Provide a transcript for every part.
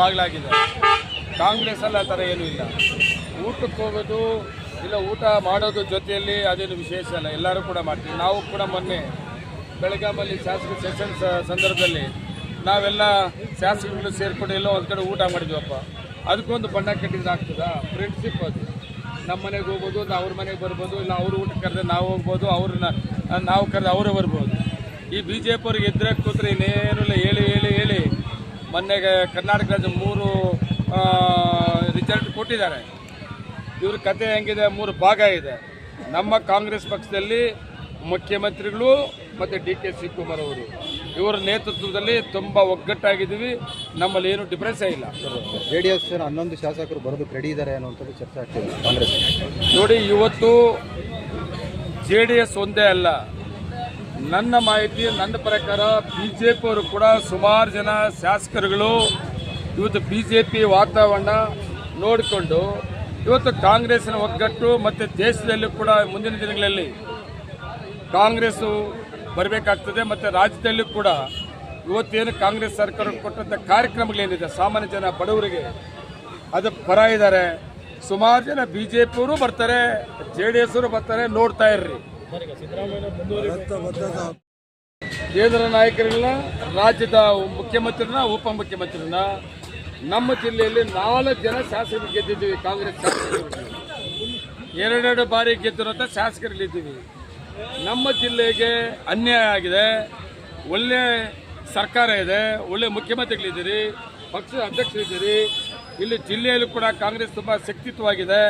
ಬಾಗಿಲಾಗಿದೆ. ಕಾಂಗ್ರೆಸ್ ಅಲ್ಲಿ ಆ ಥರ ಏನೂ ಇಲ್ಲ. ಊಟಕ್ಕೆ ಹೋಗೋದು ಇಲ್ಲ ಊಟ ಮಾಡೋದು ಜೊತೆಯಲ್ಲಿ ಅದೇನು ವಿಶೇಷ ಅಲ್ಲ, ಎಲ್ಲರೂ ಕೂಡ ಮಾಡ್ತೀವಿ. ನಾವು ಕೂಡ ಮೊನ್ನೆ ಬೆಳಗಾಮಲ್ಲಿ ಶಾಸಕ ಸೆಷನ್ ಸಂದರ್ಭದಲ್ಲಿ ನಾವೆಲ್ಲ ಶಾಸಕರುಗಳು ಸೇರ್ಕೊಂಡು ಎಲ್ಲೋ ಒಂದು ಕಡೆ ಊಟ ಮಾಡಿದ್ವಪ್ಪ. ಅದಕ್ಕೊಂದು ಬಣ್ಣ ಕಟ್ಟಿದ್ರೆ ಆಗ್ತದಾ? ಫ್ರೆಂಡ್ಶಿಪ್ ಅದು. ನಮ್ಮ ಮನೆಗೆ ಹೋಗ್ಬೋದು ನಾವು ಅವ್ರ ಮನೆಗೆ ಬರ್ಬೋದು, ಇಲ್ಲ ಅವ್ರ ಊಟ ಕರೆದ್ರೆ ನಾವು ಹೋಗ್ಬೋದು, ಅವ್ರನ್ನ, ನಾವು ಕರೆದ್ರೆ ಅವರೇ ಬರ್ಬೋದು. ಈ ಬಿ ಜೆ ಪಿ ಅವ್ರಿಗೆ ಎದುರಾಗಿ ಕೂತ್ರೆ ಇನ್ನೇನು ಇಲ್ಲ ಮೊನ್ನೆಗೆ ಕರ್ನಾಟಕ ರಾಜ್ಯ ಮೂರು ರಿಸಲ್ಟ್ ಕೊಟ್ಟಿದ್ದಾರೆ. ಇವ್ರ ಕತೆ ಹೆಂಗಿದೆ? ಮೂರು ಭಾಗ ಇದೆ. ನಮ್ಮ ಕಾಂಗ್ರೆಸ್ ಪಕ್ಷದಲ್ಲಿ ಮುಖ್ಯಮಂತ್ರಿಗಳು ಮತ್ತು ಡಿ ಕೆ ಶಿವಕುಮಾರ್ ಅವರು. ಇವರ ನೇತೃತ್ವದಲ್ಲಿ ತುಂಬ ಒಗ್ಗಟ್ಟಾಗಿದ್ದೀವಿ. ನಮ್ಮಲ್ಲಿ ಏನು ಡಿಫ್ರೆನ್ಸೇ ಇಲ್ಲ. ಜೆ ಡಿ ಎಸ್ ಹನ್ನೊಂದು ಶಾಸಕರು ಬರೋದಕ್ಕೆ ರೆಡಿ ಇದ್ದಾರೆ ಅನ್ನುವಂಥದ್ದು ಚರ್ಚೆ ಆಗ್ತಿದೆ ಕಾಂಗ್ರೆಸ್ ನೋಡಿ ಇವತ್ತು ಜೆ ಡಿ ಎಸ್ ಒಂದೇ ಅಲ್ಲ. ನನ್ನ ಮಾಹಿತಿ, ನನ್ನ ಪ್ರಕಾರ ಬಿ ಜೆ ಪಿಯವರು ಕೂಡ ಸುಮಾರು ಜನ ಶಾಸಕರುಗಳು ಇವತ್ತು ಬಿ ಜೆ ಪಿ ವಾತಾವರಣ ನೋಡಿಕೊಂಡು ಇವತ್ತು ಕಾಂಗ್ರೆಸ್ನ ಒಗ್ಗಟ್ಟು ಮತ್ತು ದೇಶದಲ್ಲಿ ಕೂಡ ಮುಂದಿನ ದಿನಗಳಲ್ಲಿ ಕಾಂಗ್ರೆಸ್ಸು ಬರಬೇಕಾಗ್ತದೆ ಮತ್ತು ರಾಜ್ಯದಲ್ಲೂ ಕೂಡ ಇವತ್ತೇನು ಕಾಂಗ್ರೆಸ್ ಸರ್ಕಾರ ಕೊಟ್ಟಂಥ ಕಾರ್ಯಕ್ರಮಗಳೇನಿದೆ, ಸಾಮಾನ್ಯ ಜನ ಬಡವರಿಗೆ ಅದು ಪರ ಇದ್ದಾರೆ. ಸುಮಾರು ಜನ ಬಿ ಜೆ ಪಿಯವರು ಬರ್ತಾರೆ ಜೆ ಡಿ ಎಸ್ ಅವರು ಬರ್ತಾರೆ, ನೋಡ್ತಾ ಇರ್ರಿ. ಕೇಂದ್ರ ನಾಯಕರನ್ನ ರಾಜ್ಯದ ಮುಖ್ಯಮಂತ್ರಿನ ಉಪಮುಖ್ಯಮಂತ್ರಿನ ನಮ್ಮ ಜಿಲ್ಲೆಯಲ್ಲಿ ನಾಲ್ಕು ಜನ ಶಾಸಕರು ಗೆದ್ದಿದ್ದೀವಿ, ಕಾಂಗ್ರೆಸ್ ಶಾಸಕರು. ಎರಡೆರಡು ಬಾರಿ ಗೆದ್ದಿರೋಂಥ ಶಾಸಕರಲ್ಲಿದ್ದೀವಿ. ನಮ್ಮ ಜಿಲ್ಲೆಗೆ ಅನ್ಯಾಯ ಆಗಿದೆ. ಒಳ್ಳೆ ಸರ್ಕಾರ ಇದೆ, ಒಳ್ಳೆ ಮುಖ್ಯಮಂತ್ರಿಗಳಿದ್ದೀರಿ, ಪಕ್ಷದ ಅಧ್ಯಕ್ಷರಿದ್ದೀರಿ. ಇಲ್ಲಿ ಜಿಲ್ಲೆಯಲ್ಲೂ ಕೂಡ ಕಾಂಗ್ರೆಸ್ ತುಂಬ ಶಕ್ತಿತ್ವವಾಗಿದೆ.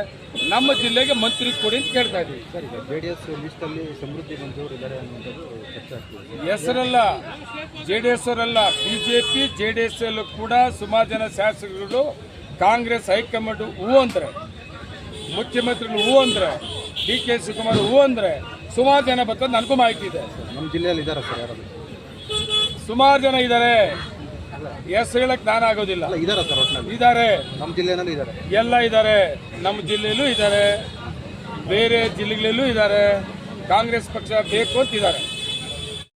ನಮ್ಮ ಜಿಲ್ಲೆಗೆ ಮಂತ್ರಿ ಕೊಡಿ ಅಂತ ಕೇಳ್ತಾ ಇದ್ದೀವಿ. ಸರ್ ಜೆ ಡಿ ಎಸ್ ಲಿಸ್ಟಲ್ಲಿ ಸಮೃದ್ಧಿ ಮಂಜೂರು ಇದ್ದಾರೆ ಅನ್ನುವಂಥದ್ದು ಚರ್ಚೆ ಆಗ್ತಿದೆ. ಹೆಸರಲ್ಲ ಜೆ ಡಿ ಎಸ್ ಅವರಲ್ಲ ಬಿಜೆಪಿ ಜೆ ಡಿ ಎಸ್ ಅಲ್ಲೂ ಕೂಡ ಸುಮಾರು ಜನ ಶಾಸಕರು ಕಾಂಗ್ರೆಸ್ ಹೈಕಮಾಂಡ್ ಹೂ ಅಂದ್ರೆ ಮುಖ್ಯಮಂತ್ರಿಗಳು ಹೂ ಅಂದ್ರೆ ಡಿ ಕೆ ಶಿವಕುಮಾರ್ ಹೂ ಅಂದ್ರೆ ಸುಮಾರು ಜನ ಬರ್ತದೆ ನನಗೂ ಮಾಹಿತಿ ಇದೆ. ನಮ್ಮ ಜಿಲ್ಲೆಯಲ್ಲಿ ಇದ್ದಾರೆ ಸರ್ ಸುಮಾರು ಜನ ಇದ್ದಾರೆ ಹೆಸರು ಹೇಳಕ್ ನಾನು ಆಗೋದಿಲ್ಲ. ಅಲ್ಲ ಸರ್ ಒಟ್ಟಿನಲ್ಲಿ ಇದ್ದಾರೆ ನಮ್ಮ ಜಿಲ್ಲೆನಲ್ಲೂ ಇದ್ದಾರೆ ಎಲ್ಲ ಇದ್ದಾರೆ ನಮ್ಮ ಜಿಲ್ಲೆಯಲ್ಲೂ ಇದ್ದಾರೆ ಬೇರೆ ಜಿಲ್ಲೆಗಳಲ್ಲೂ ಇದ್ದಾರೆ ಕಾಂಗ್ರೆಸ್ ಪಕ್ಷ ಬೇಕು ಅಂತಿದ್ದಾರೆ